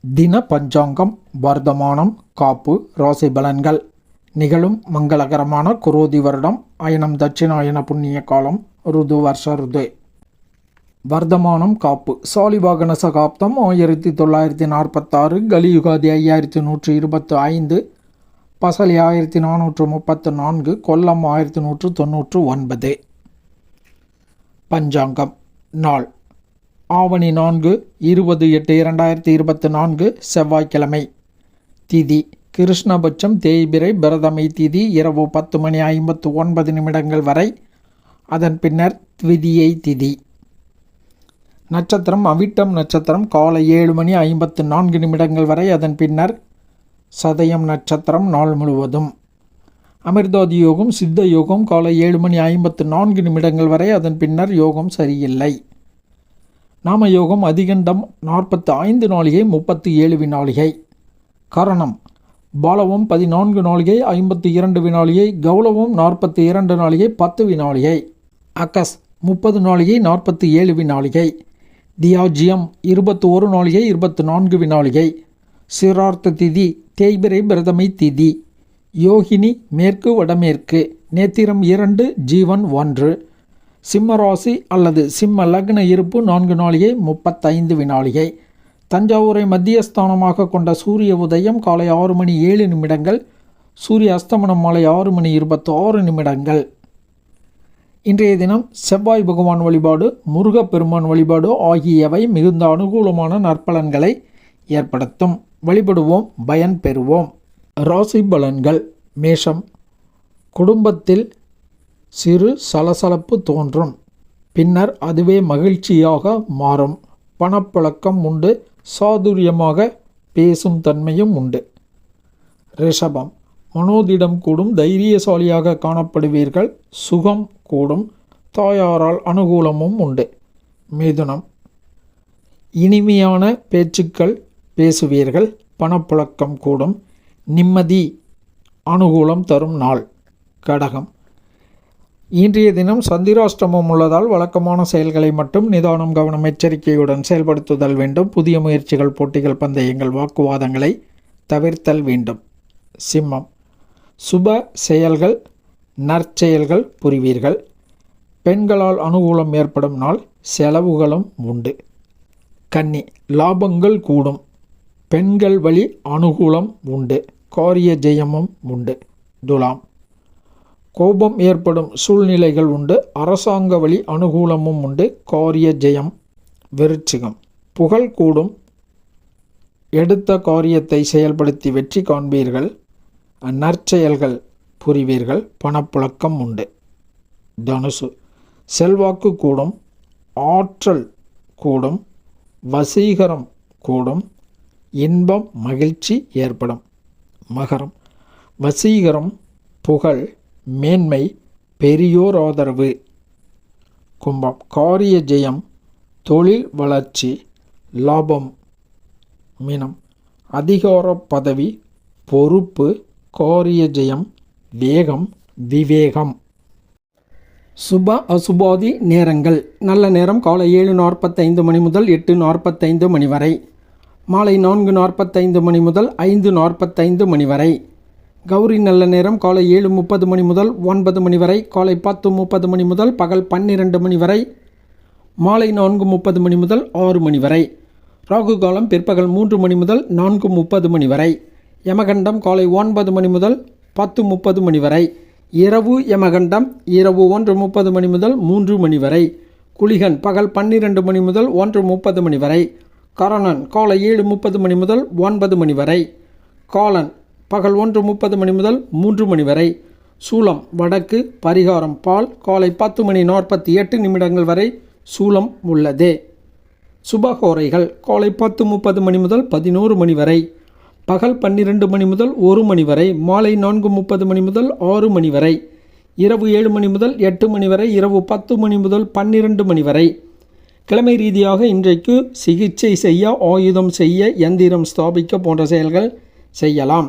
தின பஞ்சாங்கம் வர்த்தமானம் காப்பு ராசி பலன்கள். நிகழும் மங்களகரமான குரோதி வருடம் அயனம் தட்சிணாயன புண்ணிய காலம் ருது வருஷ ருது. வர்த்தமானம் காப்பு. சாலிவாகன சகாப்தம் ஆயிரத்தி தொள்ளாயிரத்தி நாற்பத்தாறு கலியுகாதி ஐயாயிரத்தி நூற்றி இருபத்தி ஐந்து பசலி ஆயிரத்தி நானூற்று முப்பத்து நான்கு கொல்லம் ஆயிரத்தி நூற்று தொன்னூற்று ஒன்பது. பஞ்சாங்கம். நாள். ஆவணி நான்கு இருபது எட்டு இரண்டாயிரத்தி இருபத்தி நான்கு செவ்வாய்க்கிழமை. திதி கிருஷ்ணபட்சம் தேய்பிரை பிரதமை திதி இரவு பத்து மணி ஐம்பத்து ஒன்பது நிமிடங்கள் வரை. அதன் பின்னர் த்விதியை திதி. நட்சத்திரம் அவிட்டம் நட்சத்திரம் காலை ஏழு மணி ஐம்பத்து நான்கு நிமிடங்கள் வரை. அதன் பின்னர் சதயம் நட்சத்திரம் நாள் முழுவதும். அமிர்தாதி யோகம் சித்த யோகம் காலை ஏழு மணி ஐம்பத்து நான்கு நிமிடங்கள் வரை. அதன் பின்னர் யோகம் சரியில்லை. நாம யோகம் அதிகண்டம் நாற்பத்து ஐந்து நாளிகை முப்பத்தி ஏழு வினாளிகை கரணம். பாலவம் பதினான்கு நாளிகை ஐம்பத்தி இரண்டு வினாளிகை கௌலவம் நாற்பத்தி இரண்டு நாளிகை பத்து வினாளிகை அகஸ். முப்பது நாளிகை நாற்பத்தி ஏழு வினாளிகை தியாஜியம் இருபத்தி ஒரு நாளிகை இருபத்தி நான்கு வினாளிகை சிரார்த்த திதி தேய்பிரை பிரதமை திதி. யோகினி மேற்கு வடமேற்கு. நேத்திரம் இரண்டு ஜீவன் ஒன்று. சிம்ம ராசி அல்லது சிம்ம லக்ன இருப்பு நான்கு நாளிகை முப்பத்தைந்து வினாளிகை. தஞ்சாவூரை மத்தியஸ்தானமாக கொண்ட சூரிய உதயம் காலை ஆறு மணி ஏழு நிமிடங்கள் சூரிய அஸ்தமனம் மாலை ஆறு மணி இருபத்தி ஆறு நிமிடங்கள். இன்றைய தினம் செவ்வாய் பகவான் வழிபாடு முருகப்பெருமான் வழிபாடு ஆகியவை மிகுந்த அனுகூலமான நற்பலன்களை ஏற்படுத்தும். வழிபடுவோம் பயன் பெறுவோம். ராசி பலன்கள் மேஷம். குடும்பத்தில் சிறு சலசலப்பு தோன்றும். பின்னர் அதுவே மகிழ்ச்சியாக மாறும். பணப்பழக்கம் உண்டு சாதுரியமாக பேசும் தன்மையும் உண்டு. ரிஷபம். மனோதிடம் கூடும் தைரியசாலியாக காணப்படுவீர்கள். சுகம் கூடும் தாயாரால் அனுகூலமும் உண்டு. மிதுனம். இனிமையான பேச்சுக்கள் பேசுவீர்கள் பணப்புழக்கம் கூடும் நிம்மதி அனுகூலம் தரும் நாள். கடகம். இன்றைய தினம் சந்திராஷ்டமம் உள்ளதால் வழக்கமான செயல்களை மட்டும் நிதானம் கவனம் எச்சரிக்கையுடன் செயல்படுத்துதல் வேண்டும். புதிய முயற்சிகள் போட்டிகள் பந்தயங்கள் வாக்குவாதங்களை தவிர்த்தல் வேண்டும். சிம்மம். சுப செயல்கள் நற்செயல்கள் புரிவீர்கள். பெண்களால் அனுகூலம் ஏற்படும் நாள் செலவுகளும் உண்டு. கன்னி. லாபங்கள் கூடும். பெண்கள் வழி அனுகூலம் உண்டு. காரிய ஜெயமும் உண்டு. துலாம். கோபம் ஏற்படும் சூழ்நிலைகள் உண்டு. அரசாங்க வழி அனுகூலமும் உண்டு. காரிய ஜெயம் விருச்சிகம் புகழ் கூடும். எடுத்த காரியத்தை செயல்படுத்தி வெற்றி காண்பீர்கள். நற்செயல்கள் புரிவீர்கள். பணப்புழக்கம் உண்டு. தனுசு. செல்வாக்கு கூடும். ஆற்றல் கூடும். வசீகரம் கூடும். இன்பம் மகிழ்ச்சி ஏற்படும். மகரம். வசீகரம் புகழ் மேன்மை பெரியோர் ஆதரவு. கும்பம் காரிய ஜெயம் தொழில் வளர்ச்சி லாபம் மீனம். அதிகார பதவி பொறுப்பு காரிய ஜெயம் வேகம் விவேகம். சுப அசுபாதி நேரங்கள். நல்ல நேரம் காலை ஏழு நாற்பத்தைந்து மணி முதல் எட்டு நாற்பத்தைந்து மணி வரை. மாலை நான்கு நாற்பத்தைந்து மணி முதல் ஐந்து நாற்பத்தைந்து மணி வரை. கௌரி நல்ல நேரம் காலை ஏழு முப்பது மணி முதல் ஒன்பது மணி வரை காலை பத்து முப்பது மணி முதல் பகல் பன்னிரெண்டு மணி வரை மாலை நான்கு முப்பது மணி முதல் ஆறு மணி வரை ராகு காலம் பிற்பகல் மூன்று மணி முதல் நான்கு முப்பது மணி வரை யமகண்டம் காலை ஒன்பது மணி முதல் பத்து முப்பது மணி வரை இரவு யமகண்டம் இரவு ஒன்று முப்பது மணி முதல் மூன்று மணி வரை குளிகன் பகல் பன்னிரண்டு மணி முதல் ஒன்று முப்பது மணி வரை கரணன் காலை ஏழு முப்பது மணி முதல் ஒன்பது மணி வரை காலன் பகல் ஒன்று முப்பது மணி முதல் மூன்று மணி வரை. சூலம் வடக்கு பரிகாரம் பால் காலை பத்து மணி நாற்பத்தி எட்டு நிமிடங்கள் வரை சூலம் உள்ளது. சுபகோரைகள் காலை பத்து முப்பது மணி முதல் பதினோரு மணி வரை. பகல் பன்னிரண்டு மணி முதல் ஒரு மணி வரை மாலை நான்கு முப்பது மணி முதல் ஆறு மணி வரை. இரவு ஏழு மணி முதல் எட்டு மணி வரை இரவு பத்து மணி முதல் பன்னிரண்டு மணி வரை. கிழமை ரீதியாக இன்றைக்கு சிகிச்சை செய்ய ஆயுதம் செய்ய எந்திரம் ஸ்தாபிக்க போன்ற செயல்கள் செய்யலாம்.